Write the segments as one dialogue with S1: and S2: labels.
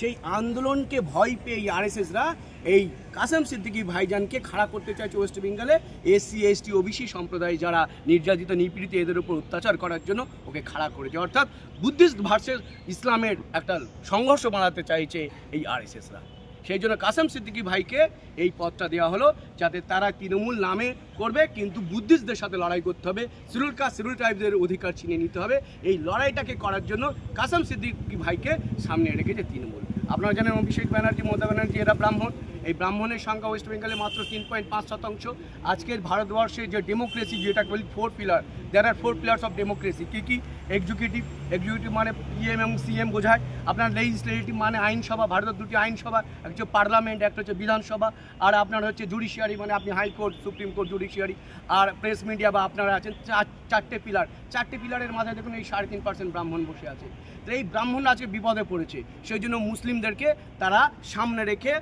S1: সেই আন্দোলনকে ভয় পেয়ে এই আরএসএসরা এই কাসেম সিদ্দিকি ভাইজানকে খাড়া করতে চাইছে ওয়েস্ট বেঙ্গলে। এসসি, এসটি, ওবিসি সম্প্রদায় যারা নির্যাতিত, নিপীড়িত এদের উপর অত্যাচার করার জন্য ওকে খাড়া করেছে। অর্থাৎ বুদ্ধিস্ট ভার্সেস ইসলামের একটা সংঘর্ষ বানাতে চাইছে এই আরএসএসরা। সেই জন্য কাসেম সিদ্দিকি ভাইকে এই পদটা দেওয়া হলো যাতে তারা তৃণমূল নামে করবে, কিন্তু বুদ্ধিস্টদের সাথে লড়াই করতে হবে, সিরুল কাস্ট সিরুল ট্রাইবদের অধিকার ছিনিয়ে নিতে হবে। এই লড়াইটাকে করার জন্য কাসেম সিদ্দিকি ভাইকে সামনে রেখেছে তৃণমূল। আপনারা জানেন অভিষেক ব্যানার্জি, মমতা ব্যানার্জি, এরা ব্রাহ্মণ। এই ব্রাহ্মণের সংখ্যা ওয়েস্ট বেঙ্গলে মাত্র তিন পয়েন্ট পাঁচ শতাংশ। আজকের ভারতবর্ষে যে ডেমোক্রেসি যেটা বলি four pillar there are four pillars of democracy কী কী? এক্সিকিউটিভ এক্সিকিউটিভ মানে পিএম এবং সিএম বোঝায়। আপনার লেজিসলেটিভ মানে আইনসভা, ভারতের দুটি আইনসভা একটা হচ্ছে পার্লামেন্ট একটা হচ্ছে বিধানসভা, আর আপনার হচ্ছে জুডিশিয়ারি মানে আপনি high court supreme court judiciary আর প্রেস মিডিয়া বা আপনারা আছেন চার- চারটে পিলার চারটে পিলারের মাথায় দেখুন এই সাড়ে তিন পার্সেন্ট ব্রাহ্মণ বসে আছে। তো এই ব্রাহ্মণ আজকে বিপদে পড়েছে। সেই জন্য মুসলিমদেরকে তারা সামনে রেখে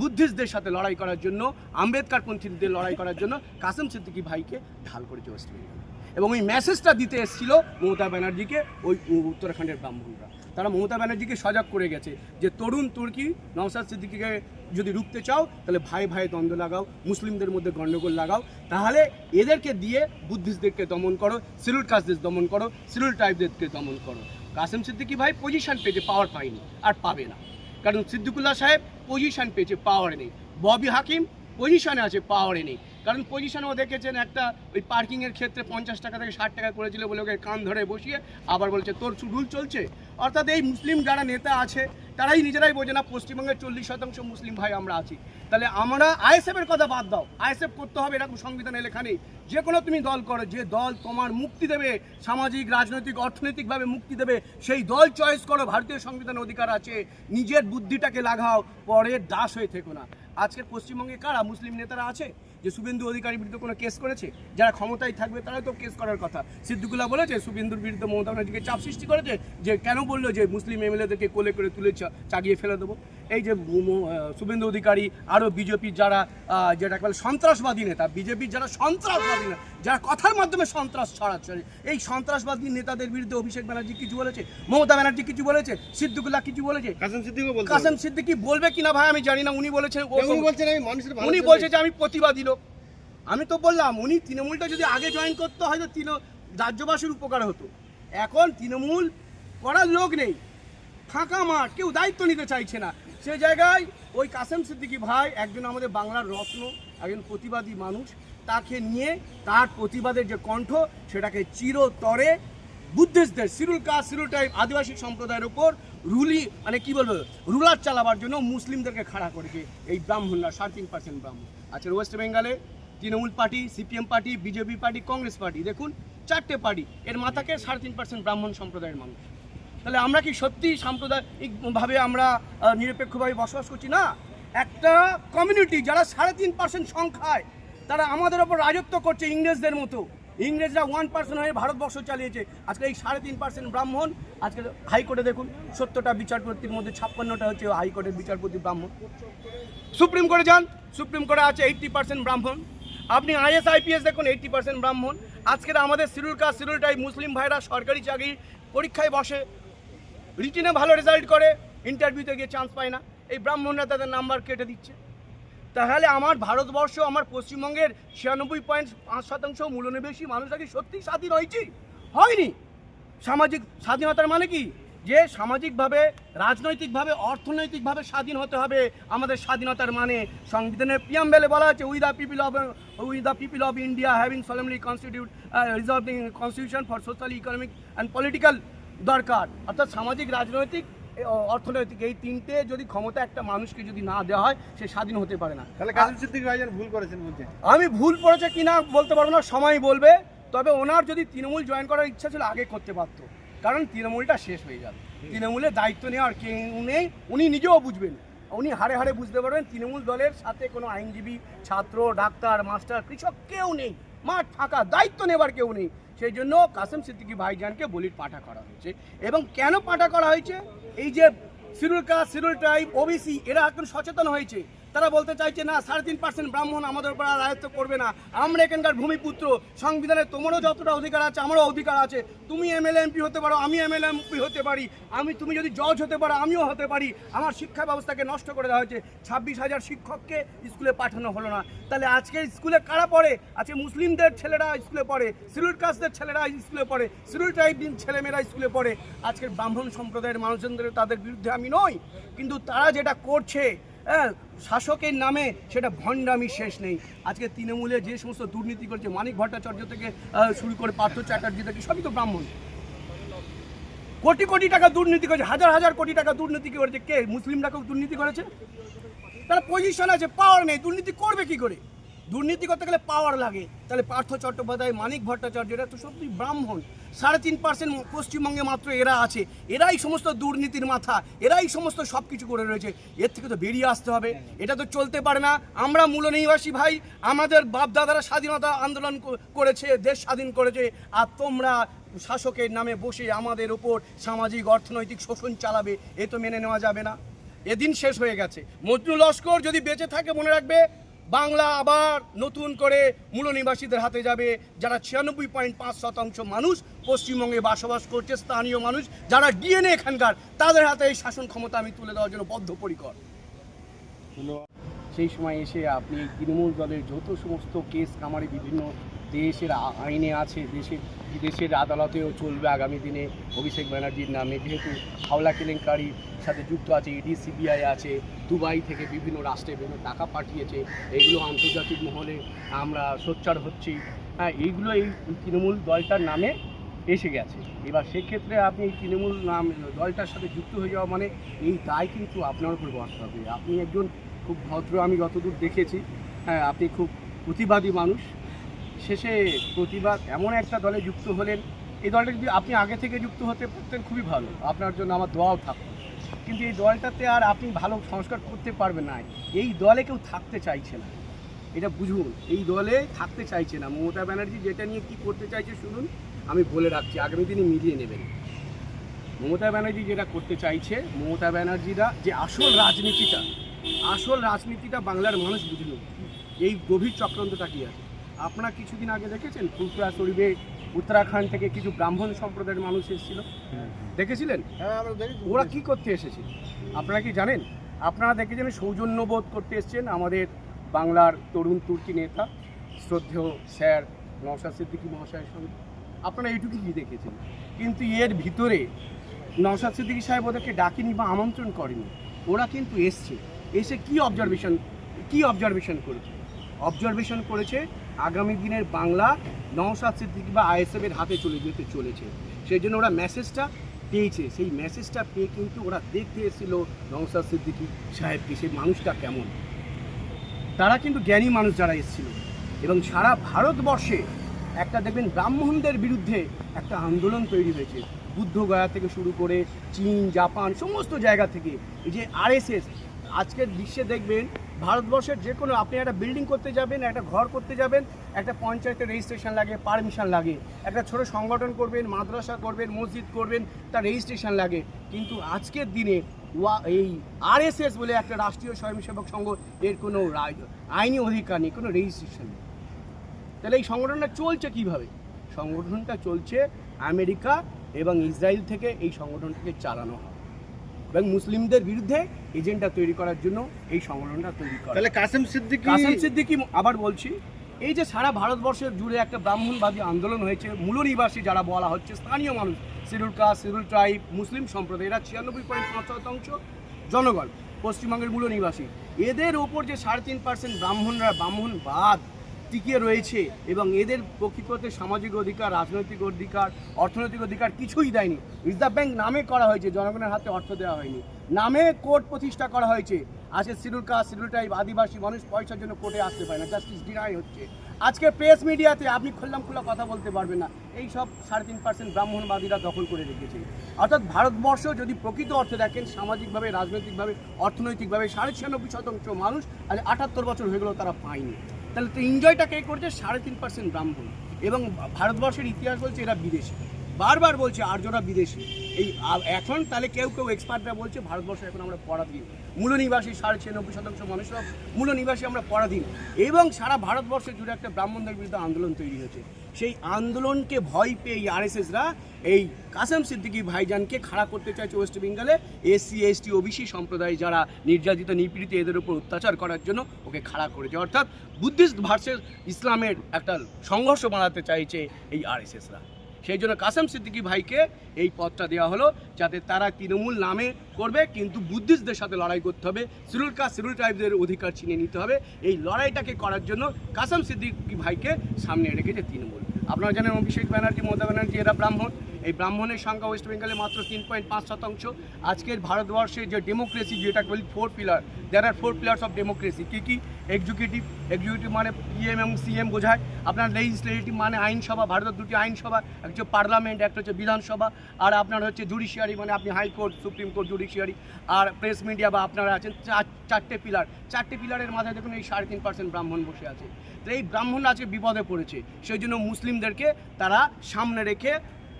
S1: বুদ্ধিস্টদের সাথে লড়াই করার জন্য আম্বেদকার পন্থীদের লড়াই করার জন্য কাসেম সিদ্দিকি ভাইকে ঢাল করেছে ওয়েস্ট বেঙ্গল এবং ওই মেসেজটা দিতে এসেছিল মমতা ব্যানার্জিকে ওই উত্তরাখণ্ডের ব্রাহ্মণরা। তারা মমতা ব্যানার্জিকে সজাগ করে গেছে যে, তরুণ তুর্কি নওসাদ সিদ্দিকিকে যদি রুখতে চাও, তাহলে ভাই ভাই দ্বন্দ্ব লাগাও, মুসলিমদের মধ্যে গণ্ডগোল লাগাও। তাহলে এদেরকে দিয়ে বুদ্ধিস্টদেরকে দমন করো সিরুল কাস্টদের দমন করো সিরুল টাইপদেরকে দমন করো। কাসেম সিদ্দিকি ভাই পজিশন পেয়েছে পাওয়ার পায়নি, আর পাবে না। কারণ সিদ্দিকুল্লাহ সাহেব পজিশন পেয়েছে পাওয়ার নেই। ববি হাকিম পজিশনে আছে পাওয়ারে নেই। কারণ পজিশনেও দেখেছেন একটা ওই পার্কিংয়ের ক্ষেত্রে পঞ্চাশ টাকা থেকে ষাট টাকা করেছিল বলে ওকে কান ধরে বসিয়ে আবার বলছে, তোর রুল চলছে? অর্থাৎ এই মুসলিম যারা নেতা আছে, তারাই নিজেরাই বোঝে না, পশ্চিমবঙ্গের চল্লিশ শতাংশ মুসলিম ভাই আমরা আছি। তাহলে আমরা আইএসএফের কথা বাদ দাও। আইএসএফ করতে হবে, এরকম সংবিধানে লেখা নেই। যে কোনো তুমি দল করো, যে দল তোমার মুক্তি দেবে, সামাজিক, রাজনৈতিক, অর্থনৈতিকভাবে মুক্তি দেবে, সেই দল চয়েস করো, ভারতীয় সংবিধানে অধিকার আছে, নিজের বুদ্ধিটাকে লাগাও পরের দাস হয়ে থেকো না। আজকের পশ্চিমবঙ্গে কারা মুসলিম নেতারা আছে? যে শুভেন্দু অধিকারীর বিরুদ্ধে কোনো কেস করেছে? যারা ক্ষমতায় থাকবে তারা তো কেস করার কথা। সিদ্দিকুল্লাহ বলেছে, শুভেন্দুর বিরুদ্ধে মমতা ব্যানার্জিকে চাপ সৃষ্টি করেছে, যে কেন বলল যে মুসলিম এমএলএদেরকে কোলে করে তুলে চাগিয়ে ফেলে দেবো? এই যে শুভেন্দু অধিকারী আরও বিজেপির যারা আহ, যেটা বলে সন্ত্রাসবাদী নেতা বিজেপির যারা সন্ত্রাসবাদী নেতা যারা কথার মাধ্যমে সন্ত্রাস ছড়াচ্ছে এই সন্ত্রাসবাদী নেতাদের বিরুদ্ধে অভিষেক ব্যানার্জি কিছু বলেছে? মমতা ব্যানার্জি কিছু বলেছে? সিদ্দিকুল্লাহ কিছু বলেছে?
S2: কাসেম
S1: সিদ্দিকি বলবে কিনা ভাই আমি জানি না উনি বলেছেন
S2: উনি
S1: বলছে যে আমি প্রতিবাদী লোক। আমি তো বললাম উনি তৃণমূলটা যদি আগে জয়েন করতে হয়তো তৃণ রাজ্যবাসীর উপকার হতো। এখন তৃণমূল করার লোক নেই। ফাঁকা মাঠ কেউ দায়িত্ব নিতে চাইছে না। সে জায়গায় ওই কাসেম সিদ্দিকী ভাই একজন আমাদের বাংলার রত্ন, একজন প্রতিবাদী মানুষ, তাকে নিয়ে তার প্রতিবাদের যে কণ্ঠ, সেটাকে চিরতরে বুদ্ধিস্টদের, সিরুল কাস্ট সিরুল টাইপ আদিবাসী সম্প্রদায়ের উপর রুলি মানে কি বলব, রুলার চালাবার জন্য মুসলিমদেরকে খাড়া করেছে এই ব্রাহ্মণরা, সাড়ে তিন পার্সেন্ট ব্রাহ্মণ। আচ্ছা ওয়েস্ট বেঙ্গলে Trinamool party CPM party BJP party Congress party, দেখুন, চারটে পার্টি, এর মাথাকে সাড়ে তিন পার্সেন্ট ব্রাহ্মণ সম্প্রদায়ের মানুষ। তাহলে আমরা কি সত্যি সাম্প্রদায়িকভাবে আমরা নিরপেক্ষভাবে বসবাস করছি? না। একটা কমিউনিটি যারা সাড়ে তিন পার্সেন্ট সংখ্যায়, তারা আমাদের ওপর রাজত্ব করছে ইংরেজদের মতো। ইংরেজরা ওয়ান পার্সেন্ট হয়ে ভারতবর্ষ চালিয়েছে। আজকে এই সাড়ে তিন পার্সেন্ট ব্রাহ্মণ, আজকে হাইকোর্টে দেখুন সত্তরটা বিচারপতির মধ্যে ছাপ্পান্নটা হচ্ছে হাইকোর্টের বিচারপতি ব্রাহ্মণ। সুপ্রিম কোর্টে যান, সুপ্রিম কোর্টে আছে এইট্টি পার্সেন্ট ব্রাহ্মণ। আপনি আইএস আইপিএস দেখুন এইট্টি পার্সেন্ট ব্রাহ্মণ। আজকের আমাদের সিরুল কাস্ট সিরুল টাইপ মুসলিম ভাইরা সরকারি চাকরি পরীক্ষায় বসে। রিটিনে ভালো রেজাল্ট করে ইন্টারভিউতে গিয়ে চান্স পায় না। এই ব্রাহ্মণরা তাদের নাম্বার কেটে দিচ্ছে। তাহলে আমার ভারতবর্ষ, আমার পশ্চিমবঙ্গের ছিয়ানব্বই পয়েন্ট পাঁচ শতাংশ মূল্যনিবেশী মানুষরা কি সত্যি স্বাধীন হয়েছে। হয়নি। সামাজিক স্বাধীনতার মানে কি? যে সামাজিকভাবে, রাজনৈতিকভাবে, অর্থনৈতিকভাবে স্বাধীন হতে হবে, আমাদের স্বাধীনতার মানে। সংবিধানের প্রিয়াম্বেলে বলা আছে we the people of we the people of India having solemnly constitute resolving constitution for social economic and political দরকার। অর্থাৎ সামাজিক রাজনৈতিক অর্থনৈতিক এই তিনটে যদি ক্ষমতা একটা মানুষকে যদি না দেওয়া হয় সে স্বাধীন হতে পারে না।
S2: তাহলে কাসেম সিদ্দিক ভাইজান ভুল করেছেন বলছেন।
S1: আমি ভুল পড়েছে কিনা বলতে পারব না সময় বলবে। তবে ওনার যদি তৃণমূল জয়েন করার ইচ্ছা ছিল আগে করতে পারতো। কারণ তৃণমূলটা শেষ হয়ে যাবে। তৃণমূলের দায়িত্ব নেওয়ার কেউ নেই উনি নিজেও বুঝবেন। উনি হাড়ে হাড়ে বুঝতে পারবেন তৃণমূল দলের সাথে কোনো আইনজীবী ছাত্র ডাক্তার মাস্টার কৃষক কেউ নেই। মাঠ ফাঁকা দায়িত্ব নেবার কেউ নেই। সেই জন্য কাসেম সিদ্দিকী ভাইজানকে বলির পাঠা করা হয়েছে। এবং কেন পাঠা করা হয়েছে? এই যে সিরুল কাস্ট, সিরুল ট্রাইব, ওবিসি, এরা এখন সচেতন হয়েছে। তারা বলতে চাইছে, না, সাড়ে তিন পার্সেন্ট ব্রাহ্মণ আমাদের উপর আর রায়ত্ব করবে না। আমরা এখানকার ভূমিপুত্র। সংবিধানে তোমারও যতটা অধিকার আছে, আমারও অধিকার আছে। তুমি এমএলএ, এমপি হতে পারো, আমি এমএলএ, এমপি হতে পারি। আমি, তুমি যদি জজ হতে পারো, আমিও হতে পারি। আমার শিক্ষা ব্যবস্থাকে নষ্ট করে দেওয়া হয়েছে। ছাব্বিশ হাজার শিক্ষককে স্কুলে পাঠানো হলো না। তাহলে আজকে স্কুলে কারা পড়ে? আজকে মুসলিমদের ছেলেরা স্কুলে পড়ে, সিরুল কাস্টদের ছেলেরা স্কুলে পড়ে, সিরুল টাইপ ছেলেমেয়েরা স্কুলে পড়ে। আজকের ব্রাহ্মণ সম্প্রদায়ের মানুষজনদের তাদের বিরুদ্ধে আমি নই। কিন্তু তারা যেটা করছে শাসকের নামে সেটা ভণ্ডামি শেষ নেই। আজকে তৃণমূলে যে সমস্ত দুর্নীতি করছে, মানিক ভট্টাচার্য থেকে শুরু করে পার্থ চ্যাটার্জি থেকে, সবই তো ব্রাহ্মণ। কোটি কোটি টাকা দুর্নীতি করেছে, হাজার হাজার কোটি টাকা দুর্নীতি করেছে। কে? মুসলিমরা কেউ দুর্নীতি করেছে? তারা পজিশন আছে পাওয়ার নেই, দুর্নীতি করবে কি করে? দুর্নীতি করতে গেলে পাওয়ার লাগে। তাহলে পার্থ চট্টোপাধ্যায়, মানিক ভট্টাচার্য, এরা তো সত্যি ব্রাহ্মণ। সাড়ে তিন পার্সেন্ট পশ্চিমবঙ্গে মাত্র এরা আছে। এরাই সমস্ত দুর্নীতির মাথা। এরাই সমস্ত সব কিছু করে রয়েছে। এর থেকে তো বেরিয়ে আসতে হবে। এটা তো চলতে পারে না। আমরা মূল নিবাসী ভাই, আমাদের বাপদাদারা স্বাধীনতা আন্দোলন করেছে, দেশ স্বাধীন করেছে। আর তোমরা শাসকের নামে বসে আমাদের ওপর সামাজিক, অর্থনৈতিক শোষণ চালাবে, এ তো মেনে নেওয়া যাবে না। এদিন শেষ হয়ে গেছে। মজনু লস্কর যদি বেঁচে থাকে মনে রাখবে বাংলা আবার নতুন করে মূলনিবাসীদের হাতে যাবে, যারা ছিয়ানব্বই পয়েন্ট পাঁচ শতাংশ মানুষ পশ্চিমবঙ্গে বসবাস করছে, স্থানীয় মানুষ, যারা ডিএনএ এখানকার, তাদের হাতে এই শাসন ক্ষমতা আমি তুলে দেওয়ার জন্য বদ্ধপরিকর। সেই সময় এসে আপনি তৃণমূল দলের যত সমস্ত কেস কামারে বিভিন্ন দেশের আইনে আছে, দেশের বিদেশের আদালতেও চলবে আগামী দিনে অভিষেক ব্যানার্জির নামে। যেহেতু হাওলা কেলেঙ্কারির সাথে যুক্ত আছে ইডি সিবিআই আছে, দুবাই থেকে বিভিন্ন রাষ্ট্রে বিভিন্ন টাকা পাঠিয়েছে, এগুলো আন্তর্জাতিক মহলে আমরা সোচ্চার হচ্ছি। হ্যাঁ এইগুলো এই তৃণমূল দলটার নামে এসে গেছে। এবার সেক্ষেত্রে আপনি এই তৃণমূল নাম, দলটার সাথে যুক্ত হয়ে যাওয়া মানে এই দায় কিন্তু আপনার উপর বসতে হবে। আপনি একজন খুব ভদ্র, আমি যতদূর দেখেছি হ্যাঁ আপনি খুব প্রতিবাদী মানুষ। শেষে প্রতিবাদ এমন একটা দলে যুক্ত হলেন, এই দলটা যদি আপনি আগে থেকে যুক্ত হতে পারতেন খুবই ভালো। আপনার জন্য আমার দোয়াও থাকতো। কিন্তু এই দলটাতে আর আপনি ভালো সংস্কার করতে পারবেন না। এই দলে কেউ থাকতে চাইছে না। এটা বুঝুন, এই দলে থাকতে চাইছে না। মমতা ব্যানার্জি যেটা নিয়ে কি করতে চাইছে শুনুন, আমি বলে রাখছি, আগামী দিনে মিলিয়ে নেবেন। মমতা ব্যানার্জি যেটা করতে চাইছে, মমতা ব্যানার্জিরা যে আসল রাজনীতিটা আসল রাজনীতিটা বাংলার মানুষ বুঝল। এই গভীর চক্রান্তটা কি আছে? আপনারা কিছুদিন আগে দেখেছেন ফুলপুরা শরীফে উত্তরাখণ্ড থেকে কিছু ব্রাহ্মণ সম্প্রদায়ের মানুষ এসেছিল? দেখেছিলেন?
S2: হ্যাঁ
S1: ওরা কি করতে এসেছে আপনারা কি জানেন? আপনারা দেখেছেন সৌজন্যবোধ করতে এসেছেন আমাদের বাংলার তরুণ তুর্কি নেতা শ্রদ্ধেয় স্যার নওশাদ সিদ্দিকী মহাশয়ের সঙ্গে? আপনারা এইটুকু কি দেখেছেন? কিন্তু এর ভিতরে নওশাদ সিদ্দিকী সাহেব ওদেরকে ডাকেনি বা আমন্ত্রণ করেনি। ওরা কিন্তু এসছে। এসে কি অবজারভেশন কি অবজারভেশন করেছে? অবজারভেশন করেছে আগামী দিনের বাংলা নওশাদ সিদ্দিকী বা আইএসএফের হাতে চলে যেতে চলেছে। সেই জন্য ওরা মেসেজটা পেয়েছে। সেই মেসেজটা পেয়ে কিন্তু ওরা দেখতে এসেছিল নওশাদ সিদ্দিকী সাহেবকে। সেই মানুষটা কেমন? তারা কিন্তু জ্ঞানী মানুষ যারা এসেছিল। এবং সারা ভারতবর্ষে একটা দেখবেন ব্রাহ্মণদের বিরুদ্ধে একটা আন্দোলন তৈরি হয়েছে। বুদ্ধগয়া থেকে শুরু করে চীন, জাপান, সমস্ত জায়গা থেকে। এই যে আরএসএস আজকের বিশ্বে দেখবেন ভারতবর্ষের যে কোনো, আপনি একটা বিল্ডিং করতে যাবেন, একটা ঘর করতে যাবেন, একটা পঞ্চায়েতের রেজিস্ট্রেশন লাগে পারমিশন লাগে। একটা ছোট সংগঠন করবেন, মাদ্রাসা করবেন, মসজিদ করবেন, তার রেজিস্ট্রেশন লাগে। কিন্তু আজকের দিনে ওয়া, এই আরএসএস বলে একটা রাষ্ট্রীয় স্বয়ংসেবক সংঘ, এর কোনো আইনি অধিকার নেই, কোনো রেজিস্ট্রেশন নেই। তাহলে এই সংগঠনটা চলছে কীভাবে? সংগঠনটা চলছে আমেরিকা এবং ইসরায়েল থেকে এই সংগঠনটাকে চালানো হয়। এবং মুসলিমদের বিরুদ্ধে এজেন্ডা তৈরি করার জন্য এই সংগঠনটা তৈরি করা।
S2: তাহলে কাসেম সিদ্দিকী
S1: কাসেম সিদ্দিকি আবার বলছি এই যে সারা ভারতবর্ষের জুড়ে একটা ব্রাহ্মণবাদী আন্দোলন হয়েছে মূল নিবাসী যারা বলা হচ্ছে স্থানীয় মানুষ schedule caste schedule tribe Muslim সম্প্রদায় এরা ছিয়ানব্বই পয়েন্ট পাঁচ শতাংশ জনগণ পশ্চিমবঙ্গের মূল নিবাসী এদের ওপর যে সাড়ে তিন পার্সেন্ট ব্রাহ্মণরা ব্রাহ্মণবাদ টিকিয়ে রয়েছে এবং এদের প্রকৃততে সামাজিক অধিকার, রাজনৈতিক অধিকার, অর্থনৈতিক অধিকার কিছুই দেয়নি। রিজার্ভ ব্যাংক নামে করা হয়েছে, জনগণের হাতে অর্থ দেওয়া হয়নি। নামে কোর্ট প্রতিষ্ঠা করা হয়েছে। আজকে শিডিউল কাস্ট শিডিউল টাইপ আদিবাসী মানুষ পয়সার জন্য কোর্টে আসতে পারে না, জাস্টিস ডিনাই হচ্ছে। আজকে প্রেস মিডিয়াতে আপনি খুললাম খোলা কথা বলতে পারবেন না। এই সব সাড়ে তিন পার্সেন্ট ব্রাহ্মণবাদীরা দখল করে রেখেছে। অর্থাৎ ভারতবর্ষ যদি প্রকৃত অর্থে দেখেন, সামাজিকভাবে, রাজনৈতিকভাবে, অর্থনৈতিকভাবে সাড়ে ছিয়ানব্বই শতাংশ মানুষ, আজ আটাত্তর বছর হয়ে গেল তারা পায়নি। তাহলে তো এনজয়টা কে করছে? সাড়ে তিন পার্সেন্ট ব্রাহ্মণ। এবং ভারতবর্ষের ইতিহাস বলছে এরা বিদেশি। বারবার বলছে, আর্যরা বিদেশি। এই এখন তাহলে কেউ কেউ এক্সপার্টরা বলছে, ভারতবর্ষ এখন আমরা পরাধীন। মূল নিবাসী সাড়ে ছিয়ানব্বই শতাংশ মানুষরা মূল নিবাসী আমরা পরাধীন। এবং সারা ভারতবর্ষে জুড়ে একটা ব্রাহ্মণদের বিরুদ্ধে আন্দোলন তৈরি হয়েছে। সেই আন্দোলনকে ভয় পেয়ে এই আরএসএসরা এই কাসেম সিদ্দিকি ভাইজানকে খাড়া করতে চাইছে ওয়েস্ট বেঙ্গলে। এসসি, এসটি, ওবিসি সম্প্রদায় যারা নির্যাতিত, নিপীড়িত এদের উপর অত্যাচার করার জন্য ওকে খাড়া করেছে। অর্থাৎ বুদ্ধিস্ট ভার্সেস ইসলামের একটা সংঘর্ষ বানাতে চাইছে এই আরএসএসরা। সেই জন্য কাসেম সিদ্দিকি ভাইকে এই পদটা দেওয়া হলো, যাতে তারা তৃণমূল নামে করবে, কিন্তু বুদ্ধিস্টদের সাথে লড়াই করতে হবে, সিরুল কাস্ট সিরুল ট্রাইবদের অধিকার ছিনিয়ে নিতে হবে। এই লড়াইটাকে করার জন্য কাসেম সিদ্দিকি ভাইকে সামনে রেখেছে তৃণমূল। আপনারা জানেন অভিষেক ব্যানার্জি, মমতা ব্যানার্জি, এরা ব্রাহ্মণ। এই ব্রাহ্মণের সংখ্যা ওয়েস্ট বেঙ্গলে মাত্র তিন পয়েন্ট পাঁচ শতাংশ। আজকের ভারতবর্ষের যে ডেমোক্রেসি যেটা বলি four pillar there are four pillars of democracy কী কী? এক্সিকিউটিভ এক্সিকিউটিভ মানে পিএম এবং সিএম বোঝায়। আপনার লেজিসলেটিভ মানে আইনসভা, ভারতের দুটি আইনসভা, একটা হচ্ছে পার্লামেন্ট একটা হচ্ছে বিধানসভা, আর আপনার হচ্ছে জুডিশিয়ারি মানে আপনি high court supreme court judiciary আর প্রেস মিডিয়া বা আপনারা আছেন চার- চারটে পিলার চারটে পিলারের মাথায় দেখুন এই সাড়ে তিন পার্সেন্ট ব্রাহ্মণ বসে আছে। তো এই ব্রাহ্মণরা আজকে বিপদে পড়েছে। সেই জন্য মুসলিমদেরকে তারা সামনে রেখে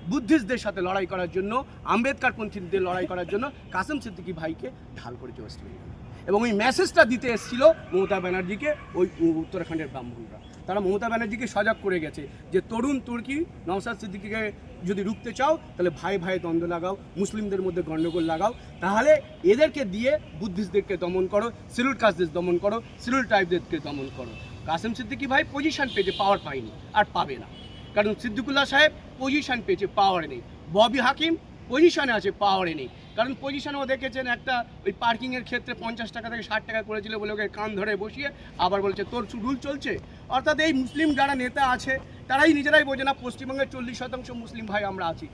S1: বুদ্ধিস্টদের সাথে লড়াই করার জন্য আম্বেদকার পন্থীদের লড়াই করার জন্য কাসেম সিদ্দিকি ভাইকে ঢাল করেছে ওয়েস্ট বেঙ্গল এবং ওই মেসেজটা দিতে এসেছিল মমতা ব্যানার্জিকে ওই উত্তরাখণ্ডের ব্রাহ্মণরা। তারা মমতা ব্যানার্জিকে সজাগ করে গেছে যে, তরুণ তুর্কি নওসাদ সিদ্দিকিকে যদি রুখতে চাও, তাহলে ভাই ভাই দ্বন্দ্ব লাগাও, মুসলিমদের মধ্যে গণ্ডগোল লাগাও। তাহলে এদেরকে দিয়ে বুদ্ধিস্টদেরকে দমন করো সিরুল কাস্টদের দমন করো সিরুল টাইপদেরকে দমন করো। কাসেম সিদ্দিকি ভাই পজিশন পেয়েছে পাওয়ার পায়নি, আর পাবে না। কারণ সিদ্দিকুল্লাহ সাহেব পজিশন পেয়েছে পাওয়ারে নেই। ববি হাকিম পজিশনে আছে পাওয়ারে নেই। কারণ পজিশনও দেখেছেন একটা ওই পার্কিংয়ের ক্ষেত্রে পঞ্চাশ টাকা থেকে ষাট টাকা করেছিল বলে ওকে কান ধরে বসিয়ে আবার বলছে, তোর রুল চলছে। অর্থাৎ এই মুসলিম যারা নেতা আছে, তারাই নিজেরাই বোঝে না পশ্চিমবঙ্গের চল্লিশ শতাংশ মুসলিম ভাই আমরা আছি।